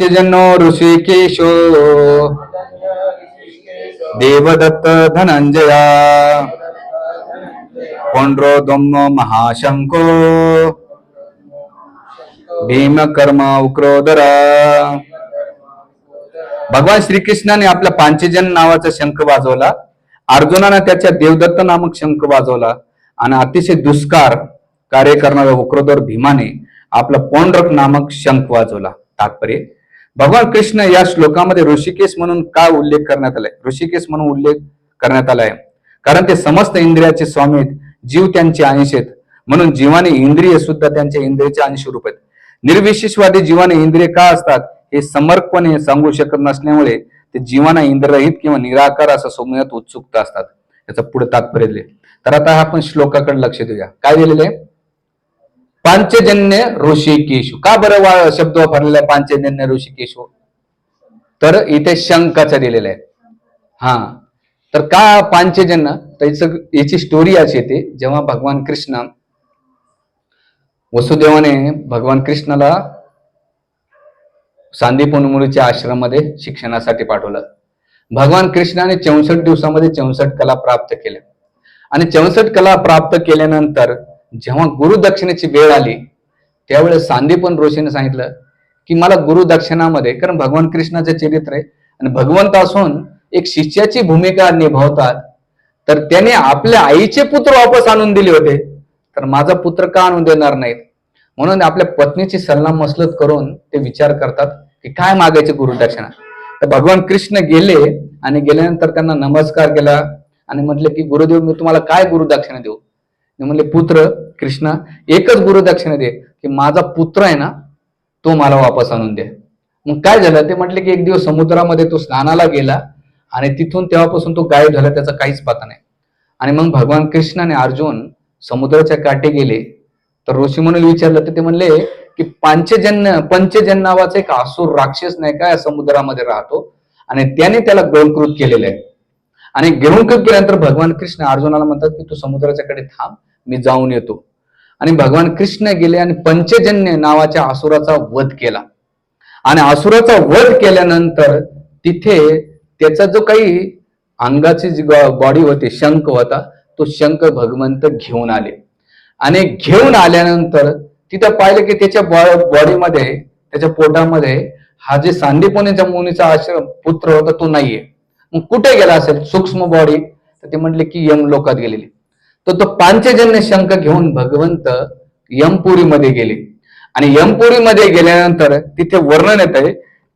पांचजन्यो ऋषिकेशो। देवदत्त धनंजया। पोंड्रो दोम्नो महाशंको। भीम कर्मा उक्रोदरा। भगवान श्रीकृष्णाने आपला पांचजन नावाचा शंख वाजवला. अर्जुनाने त्याच्या देवदत्त नामक शंख वाजवला. आणि अतिशय दुष्कार कार्य करणाऱ्या उक्रोदर भीमाने आपला पोंड्रक नामक शंख वाजवला. तात्पर्य भगवान कृष्ण या श्लोकामध्ये ऋषिकेश म्हणून का उल्लेख करण्यात आलाय? ऋषिकेश म्हणून उल्लेख करण्यात आलाय. कारण ते समस्त इंद्रियाचे स्वामी आहेत. जीव त्यांचे अंश आहेत. म्हणून जीवाने इंद्रिय सुद्धा त्यांच्या इंद्रियाचे अंश रूप आहेत. निर्विशेषवादी जीवाने इंद्रिय का असतात हे समर्पणे सांगू शकत नसल्यामुळे ते जीवाना इंद्ररहित किंवा निराकार असं सोमयात उत्सुकता असतात. याचं पुढे तात्पर्य दिले. तर आता आपण श्लोकाकडे लक्ष देऊया. काय दिलेलं आहे? पांचजन्य ऋषिकेशु. का बरं वा शब्द वापरलेला आहे पांचजन्य ऋषिकेशु? तर इथे शंकाचा दिलेला आहे. हा. तर का पांचजन्य? याची स्टोरी अशी येते जेव्हा भगवान कृष्ण वसुदेवाने भगवान कृष्णाला सांदीपून मुलीच्या आश्रमामध्ये शिक्षणासाठी पाठवलं. भगवान कृष्णाने चौसष्ट दिवसामध्ये चौसष्ट कला प्राप्त केल्या. आणि चौसष्ट कला प्राप्त केल्यानंतर जेव्हा गुरुदक्षिणेची वेळ आली त्यावेळेस सांदीपन ऋषीने सांगितलं की मला गुरुदक्षिणामध्ये कारण भगवान कृष्णाचे चरित्र आहे आणि भगवंत असून एक शिष्याची भूमिका निभावतात. तर त्याने आपल्या आईचे पुत्र वापस आणून दिले होते. तर माझा पुत्र का आणून देणार नाहीत? म्हणून आपल्या पत्नीची सल्ला मसलत करून ते विचार करतात की काय मागायचे गुरुदक्षिणा तर भगवान कृष्ण गेले आणि गेल्यानंतर त्यांना नमस्कार केला आणि म्हटले की गुरुदेव मी तुम्हाला काय गुरुदक्षिणा देऊ? म्हणले पुत्र कृष्णा एकच गुरुदक्षिणा दे की माझा पुत्र आहे ना तो मला वापस आणून दे. मग काय झालं ते म्हटले की एक दिवस समुद्रामध्ये तो स्नानाला गेला आणि तिथून तेव्हापासून तो गायब झाला त्याचा काहीच पता नाही. आणि मग भगवान कृष्ण आणि अर्जुन समुद्राच्या काठी गेले. तर ऋषी म्हणून विचारलं तर ते म्हणले की पांचजन्य पंचजन नावाचा एक आसूर राक्षस नाही का या समुद्रामध्ये राहतो आणि त्याने त्याला गोलकृत केलेलं आहे. आणि गिळंकृत केल्यानंतर भगवान कृष्ण अर्जुनाला म्हणतात की तू समुद्राच्या कडे थांब मी जाऊन येतो. आणि भगवान कृष्ण गेले आणि पंचजन्य नावाच्या असुराचा वध केला. आणि असुराचा वध केल्यानंतर तिथे त्याचा जो काही अंगाची जी बॉडी होती शंख होता तो शंख भगवंत घेऊन आले. आणि घेऊन आल्यानंतर तिथं पाहिलं की त्याच्या बॉडीमध्ये त्याच्या पोटामध्ये हा जे सांदीपणीच्या मुनीचा आश्रम पुत्र होता तो नाहीये. मग कुठे गेला असेल? सूक्ष्म बॉडी तर ते म्हटले की यम लोकात गेलेली. तर तो पांचजन्य शंख घेऊन भगवंत यमपुरीमध्ये गेले. आणि यमपुरीमध्ये गेल्यानंतर तिथे वर्णन येत आहे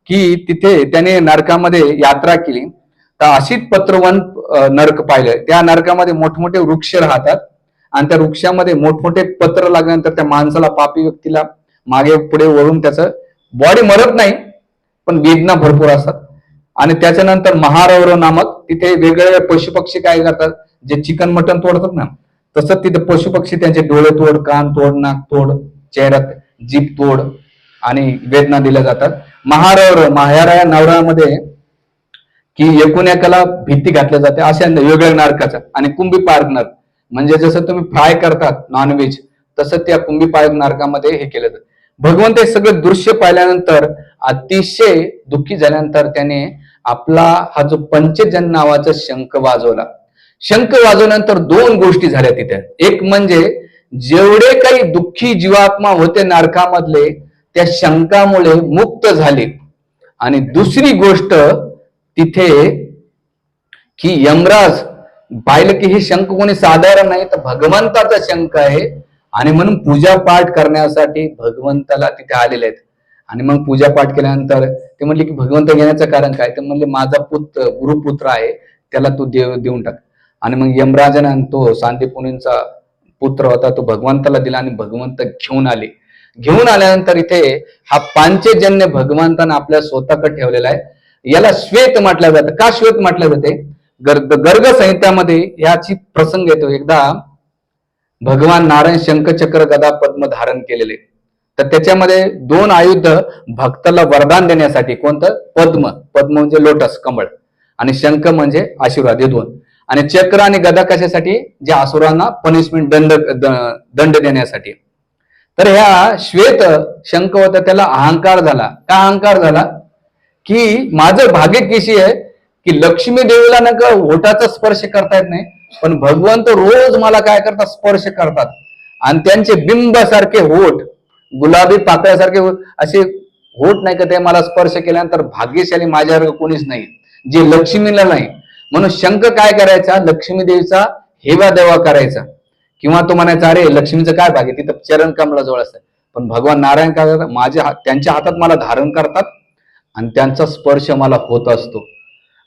की तिथे त्याने नरकामध्ये यात्रा केली. तर अशीच पत्रवन नरक पाहिलं. त्या नरकामध्ये मोठमोठे वृक्ष राहतात. आणि त्या वृक्षामध्ये मोठमोठे पत्र लागल्यानंतर त्या माणसाला पापी व्यक्तीला मागे पुढे वळून त्याचं बॉडी मरत नाही पण वेदना भरपूर असतात. आणि त्याच्यानंतर महारौरव नामक तिथे वेगवेगळे पशुपक्षी काय करतात? जे चिकन मटन तोडतात ना तसंच तिथे पशुपक्षी त्यांचे डोळे तोड कान तोड नाक तोड चेहऱ्यात जीप तोड आणि वेदना दिल्या जातात. महारावर महारा या नवरामध्ये की एकूण एकाला भीती घातल्या जाते अशा वेगळ्या नरकाचा. आणि कुंभी पार्क नरक म्हणजे जसं तुम्ही फ्राय करतात नॉनव्हेज तसं त्या कुंभी पार्क नरकामध्ये हे केलं जातं. भगवंत हे सगळं दृश्य पाहिल्यानंतर अतिशय दुःखी झाल्यानंतर त्याने आपला हा जो पंचजन नावाचा शंख वाजवला. शंख वाजवल्यानंतर दोन गोष्टी झाल्या तिथे. एक म्हणजे जेवढे काही दुःखी जीवात्मा होते नारकामधले त्या शंकामुळे मुक्त झाले आणि दुसरी गोष्ट तिथे की यमराज पाहिलं की हे शंख कोणी साधारण नाही तर भगवंताचा शंख आहे. आणि म्हणून पूजा पाठ करण्यासाठी भगवंताला तिथे आलेले आहेत. आणि मग पूजा पाठ केल्यानंतर ते म्हणले की भगवंत घेण्याचं कारण काय? ते म्हणले माझा पुत्र गुरुपुत्र आहे. त्याला तू देव देऊन टाक. आणि मग यमराजाने आणि तो सांदीपुनींचा पुत्र होता तो भगवंताला दिला आणि भगवंत घेऊन आले. घेऊन आल्यानंतर इथे हा पांचजन्य भगवंतानं आपल्या स्वतःकडे ठेवलेला आहे. याला श्वेत म्हटलं जातं. का श्वेत म्हटलं जाते? गर्ग गर्ग संहितामध्ये याची प्रसंग येतो. एकदा भगवान नारायण शंखचक्र गदा पद्म धारण केलेले. तर त्याच्यामध्ये दोन आयुध भक्ताला वरदान देण्यासाठी कोणतं? पद्म. पद्म म्हणजे लोटस कमळ. आणि शंख म्हणजे आशीर्वाद. हे दोन. आणि चक्र आणि गदा कशासाठी? जे असुरांना पनिशमेंट दंड द- दंड देण्यासाठी. तर ह्या श्वेत शंख होता त्याला अहंकार झाला. का अहंकार झाला? की माझं भाग्य कशी आहे की लक्ष्मी देवीला ना का ओठाचा स्पर्श करता येत नाही पण भगवंत रोज मला काय करतात? स्पर्श करतात. आणि त्यांचे बिंबासारखे होठ गुलाबी पाकळ्यासारखे हो, असे होठ नाही का ते मला स्पर्श केल्यानंतर भाग्यशाली माझ्यावर कोणीच नाही. जे लक्ष्मीला नाही म्हणून शंख काय करायचा? लक्ष्मी देवीचा हेवा देवा करायचा. किंवा तो म्हणायचा अरे लक्ष्मीचं काय भाग आहे तिथं चरण कमलाजवळ असतं पण भगवान नारायण काय करतात? माझ्या हात त्यांच्या हातात मला धारण करतात आणि त्यांचा स्पर्श मला होत असतो.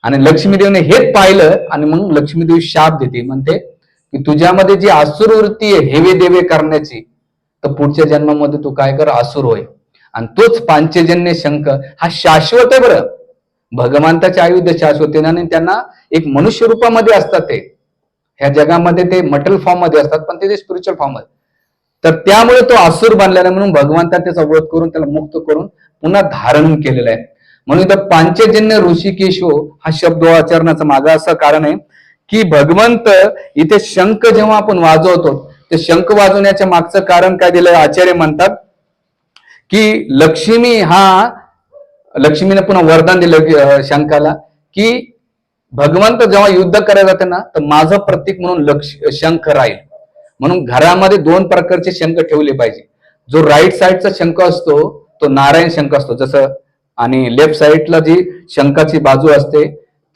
आणि लक्ष्मीदेवने हेच पाहिलं आणि मग लक्ष्मीदेवी शाप देते. म्हणते की तुझ्यामध्ये जी आसुर वृत्ती आहे हेवे देवे करण्याची तर पुढच्या जन्मामध्ये तू काय कर? आसुर होय. आणि तोच पांचजन्य शंख हा शाश्वत आहे बरं. भगवंताचे आयुध शाश्वत आणि त्यांना एक मनुष्य रूपामध्ये असतात ते. ह्या जगामध्ये ते मटल फॉर्ममध्ये असतात पण ते स्पिरिच्युअल फॉर्ममध्ये तर त्यामुळे तो असुर बनलेला म्हणून भगवंता त्याचा वध करून त्याला मुक्त करून पुन्हा धारण केलेलं आहे. म्हणून इथं पांचजन्य ऋषिकेशो हा शब्द आचरणाचं मागं असं कारण आहे की भगवंत इथे शंख जेव्हा आपण वाजवतो ते शंख वाजवण्याच्या मागचं कारण काय दिलं आचार्य म्हणतात की लक्ष्मी हा लक्ष्मीने पुन्हा वरदान दिलं शंकाला शंखाला की भगवंत जेव्हा युद्ध करायला जाते ना तर माझं प्रतीक म्हणून लक्ष शंख राहील. म्हणून घरामध्ये दोन प्रकारचे शंख ठेवले पाहिजे. जो राईट साईडचा शंख असतो तो नारायण शंख असतो. जसं आणि लेफ्ट साईडला जी शंखाची बाजू असते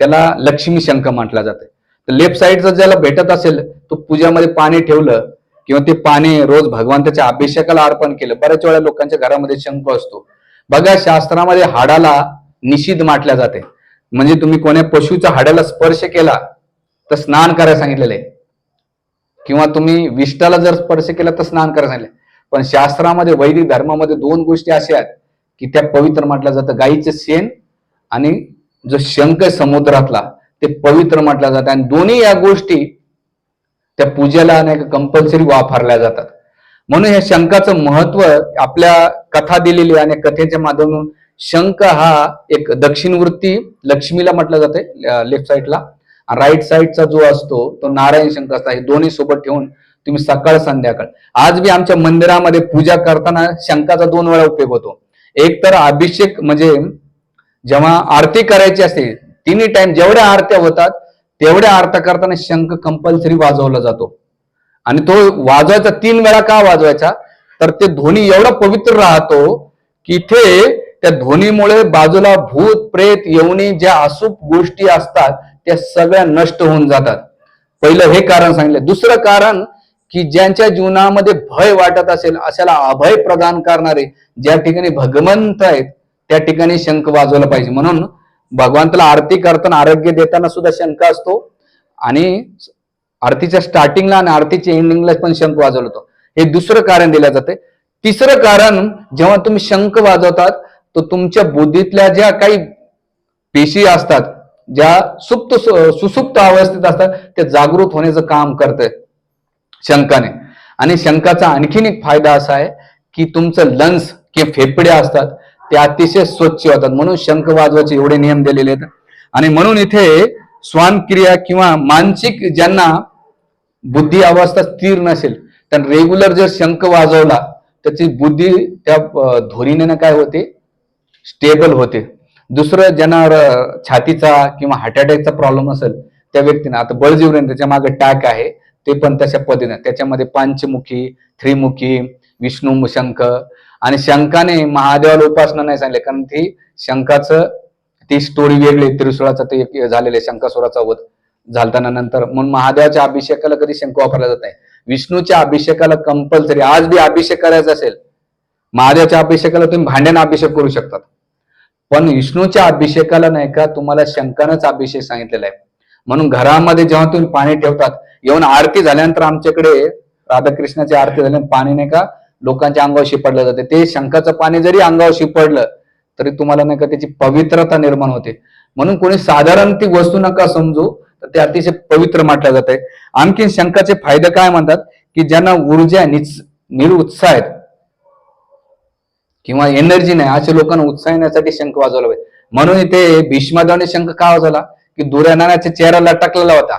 त्याला लक्ष्मी शंख म्हटला जाते. तर लेफ्ट साईडचा ज्याला भेटत असेल तो पूजामध्ये पाणी ठेवलं किंवा ते पाणी रोज भगवंताच्या अभिषेकाला अर्पण केलं. बऱ्याच वेळा लोकांच्या घरामध्ये शंख असतो. बघा शास्त्रामध्ये हाडाला निषिद्ध माटल्या जाते. म्हणजे तुम्ही कोण्या पशुच्या हाडाला स्पर्श केला तर स्नान करायला सांगितलेलं आहे. किंवा तुम्ही विष्टाला जर स्पर्श केला तर स्नान करायला सांगितलं पण शास्त्रामध्ये वैदिक धर्मामध्ये दोन गोष्टी अशा आहेत की त्या पवित्र म्हटलं जातं गाईचं शेण आणि जो शंख समुद्रातला ते पवित्र म्हटलं जातं आणि दोन्ही या गोष्टी त्या पूजेला नाही कंपल्सरी वापरल्या जातात. म्हणून या शंकाचं महत्त्व आपल्या कथा दिलेली आहे आणि कथेच्या माध्यमातून शंख हा एक दक्षिण वृत्ती लक्ष्मीला म्हटलं जाते लेफ्ट साईडला राईट साईडचा जो असतो तो नारायण शंख असतो. हे दोन्ही सोबत ठेवून तुम्ही सकाळ संध्याकाळ. आज बी आमच्या मंदिरामध्ये पूजा करताना शंखाचा दोन वेळा उपयोग होतो. एक तर अभिषेक म्हणजे जेव्हा आरती करायची असते तिन्ही टाइम जेवढ्या आरत्या होतात तेवढ्या आरत्या करताना शंख कंपल्सरी वाजवला जातो. आणि तो वाजवायचा तीन वेळा का वाजवायचा? तर ते ध्वनी एवढा पवित्र राहतो की इथे त्या ध्वनीमुळे बाजूला भूत प्रेत येऊनी ज्या असूप गोष्टी असतात त्या सगळ्या नष्ट होऊन जातात. पहिलं हे कारण सांगितलं. दुसरं कारण की ज्यांच्या जीवनामध्ये भय वाटत असेल अशाला अभय प्रदान करणारे ज्या ठिकाणी भगवंत आहेत त्या ठिकाणी शंख वाजवला पाहिजे. म्हणून भगवंताला आरती करताना आरोग्य देताना सुद्धा शंख असतो. आणि आरतीच्या स्टार्टिंगला आणि आरतीच्या एंडिंगला पण शंख वाजवतो हे दुसरं कारण दिलं जाते तिसरं कारण जेव्हा तुम्ही शंख वाजवतात तर तुमच्या बुद्धीतल्या ज्या काही पेशी असतात ज्या सुप्त सुसुप्त अवस्थेत असतात ते जागृत होण्याचं काम करतंय शंखाने. आणि शंकाचा आणखीन एक फायदा असा आहे की तुमचं लंग्स किंवा फेफडे असतात ते अतिशय स्वच्छ होतात. म्हणून शंख वाजवायचे एवढे नियम दिलेले आहेत. आणि म्हणून इथे श्वान क्रिया किंवा मानसिक ज्यांना बुद्धी अवस्था स्थिर नसेल तर रेग्युलर जर शंख वाजवला त्याची बुद्धी त्या धोरीने ना काय होते? स्टेबल होते. दुसरं ज्यांना छातीचा किंवा हार्ट अटॅकचा प्रॉब्लेम असेल त्या व्यक्तीने आता बळजीवरेन त्याच्यामागे टॅक आहे ते पण तशा पद्धतीने त्याच्यामध्ये पंचमुखी त्रिमुखी विष्णू शंख आणि शंखाने महादेवाला उपासना नाही सांगितले कारण ती शंखाचं ती स्टोरी वेगळी त्रिसुळाचा त्रिशूळाचा ते झालेले झालेलं आहे शंकासुराचा वध झालताना नंतर. म्हणून महादेवाच्या अभिषेकाला कधी शंख वापरला जात नाही. विष्णूच्या अभिषेकाला कंपल्सरी आज बी अभिषेक करायचा असेल महादेवाच्या अभिषेकाला तुम्ही भांड्यानं अभिषेक करू शकतात. पण विष्णूच्या अभिषेकाला नाही का तुम्हाला शंकानच अभिषेक सांगितलेला आहे. म्हणून घरामध्ये जेव्हा तुम्ही पाणी ठेवतात येऊन आरती झाल्यानंतर आमच्याकडे राधाकृष्णाची आरती झाल्यानंतर पाणी नाही का लोकांच्या अंगावर शिपडलं जाते. ते शंखाचं पाणी जरी अंगावर शिपडलं तरी तुम्हाला नाही का त्याची पवित्रता निर्माण होते. म्हणून कोणी साधारण ती वस्तू नका समजू तर ते अतिशय पवित्र म्हटलं जात आहे. आणखी शंखाचे फायदे काय म्हणतात की ज्यांना ऊर्जा निच निरुत्साह आहेत किंवा एनर्जी नाही अशा लोकांना उत्साह येण्यासाठी शंख वाजवला पाहिजे म्हणून इथे भीष्मादेवाने शंख का वाजवला? की दुर्यानाच्या चेहऱ्याला टाकलेला होता.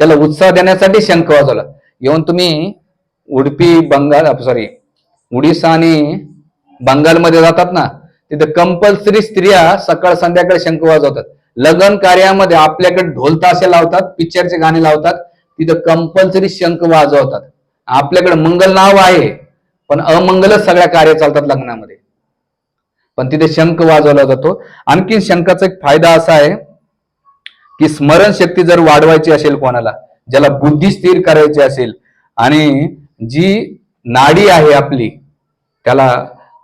त्याला उत्साह देण्यासाठी शंख वाजवला. येऊन तुम्ही उडपी बंगाल सॉरी उडीसा आणि बंगालमध्ये जातात ना तिथे कंपल्सरी स्त्रिया सकाळ संध्याकाळी शंख वाजवतात. लग्न कार्यामध्ये आपल्याकडे ढोलताशे लावतात पिक्चरचे गाणे लावतात तिथं कंपल्सरी शंख वाजवतात. आपल्याकडे मंगल नाव आहे पण अमंगलच सगळ्या कार्य चालतात लग्नामध्ये. पण तिथे शंख वाजवला जातो. आणखी शंखाचा एक फायदा असा आहे की स्मरणशक्ती जर वाढवायची असेल कोणाला ज्याला बुद्धी स्थिर करायची असेल आणि जी नाडी आहे आपली त्याला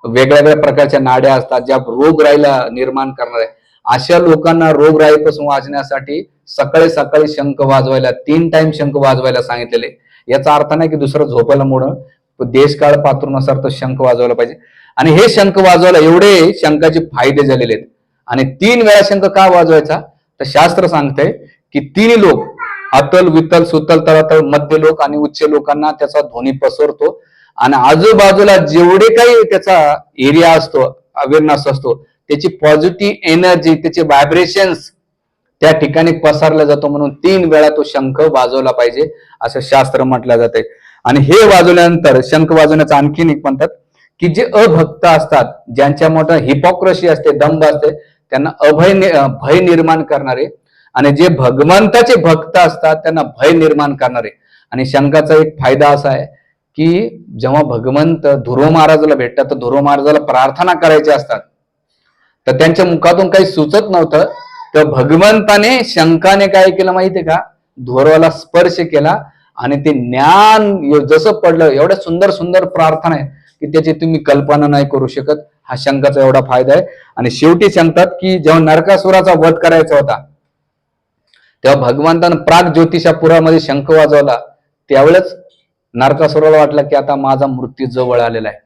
वेगळ्या वेगळ्या प्रकारच्या नाड्या असतात ज्या रोगराईला निर्माण करणार. आहे अशा लोकांना रोगराईपासून वाचण्यासाठी सकाळी सकाळी शंख वाजवायला तीन टाइम शंख वाजवायला सांगितलेले. याचा अर्थ नाही की दुसरं झोपायला मोडं देश काळ पात्रूनुसार तो शंख वाजवायला पाहिजे. आणि हे शंख वाजवायला एवढे शंखाचे फायदे झालेले आहेत. आणि तीन वेळा शंख का वाजवायचा? तर शास्त्र सांगतंय की तिन्ही लोक अतल वितल सुतल तळातळ मध्य लोक आणि उच्च लोकांना त्याचा ध्वनी पसरतो. आणि आजूबाजूला जेवढे काही त्याचा एरिया असतो अवेअरनेस असतो त्याची पॉझिटिव्ह एनर्जी त्याचे व्हायब्रेशन्स त्या ठिकाणी पसरला जातो म्हणून तीन वेळा तो शंख वाजवला पाहिजे असं शास्त्र म्हटलं जाते आणि हे वाजवल्यानंतर शंख वाजवण्याचं आणखीन एक म्हणतात की जे अभक्त असतात ज्यांच्या मोठं हिपोक्रसी असते दंभ असते त्यांना अभय भय निर्माण करणारे आणि जे भगवंताचे भक्त असतात त्यांना भय निर्माण करणारे. आणि शंखाचा एक फायदा असा आहे की जेव्हा भगवंत ध्रुव महाराजाला भेटतात तर ध्रुव महाराजाला प्रार्थना करायच्या असतात. तर त्यांच्या मुखातून काही सुचत नव्हतं. तर भगवंताने शंखाने काय केलं माहितीये का? धोरवाला स्पर्श केला आणि ते ज्ञान जसं पडलं एवढ्या सुंदर सुंदर प्रार्थना आहे की त्याची तुम्ही कल्पना नाही करू शकत. हा शंकाचा एवढा फायदा आहे. आणि शेवटी सांगतात की जेव्हा नरकासुराचा वध करायचा होता तेव्हा भगवंतानं प्राग ज्योतिषापुरामध्ये शंख वाजवला. त्यावेळेच नरकासुराला वाटलं की आता माझा मृत्यू जवळ आलेला आहे.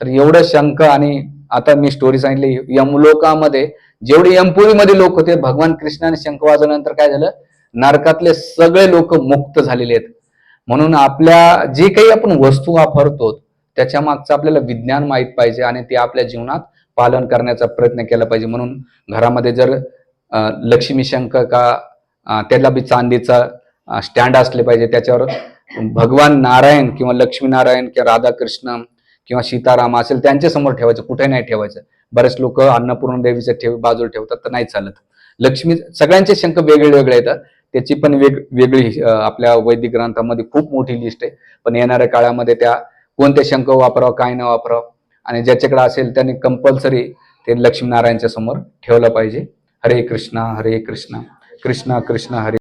तर एवढं शंख आणि आता मी स्टोरी सांगितली. यमलोकामध्ये जेवढे यमपुरीमध्ये लोक होते भगवान कृष्णाने शंख वाजवल्यानंतर काय झालं? नरकातले सगळे लोक मुक्त झालेले आहेत. म्हणून आपल्या जे काही आपण वस्तू वापरतो त्याच्या मागचं आपल्याला विज्ञान माहीत पाहिजे आणि ते आपल्या जीवनात पालन करण्याचा प्रयत्न केला पाहिजे. म्हणून घरामध्ये जर लक्ष्मी शंख का त्याला बी चांदीचा स्टँड असले पाहिजे त्याच्यावर भगवान नारायण किंवा लक्ष्मी नारायण किंवा राधाकृष्ण किंवा सीताराम असेल त्यांच्यासमोर ठेवायचं कुठे नाही ठेवायचं. बरेच लोक अन्नपूर्ण देवीच्या ठेव बाजूला ठेवतात तर नाही चालत. लक्ष्मी सगळ्यांचे शंख वेगळे वेगळे येतात. त्याची पण वेग वेगळी आपल्या वैदिक ग्रंथामध्ये खूप मोठी लिस्ट आहे. पण येणाऱ्या काळामध्ये त्या कोणते शंख वापरावं काय न वापरावं आणि ज्याच्याकडे असेल त्याने कंपल्सरी ते लक्ष्मीनारायणच्या समोर ठेवलं पाहिजे. हरे कृष्णा हरे कृष्णा. कृष्णा कृष्णा हरे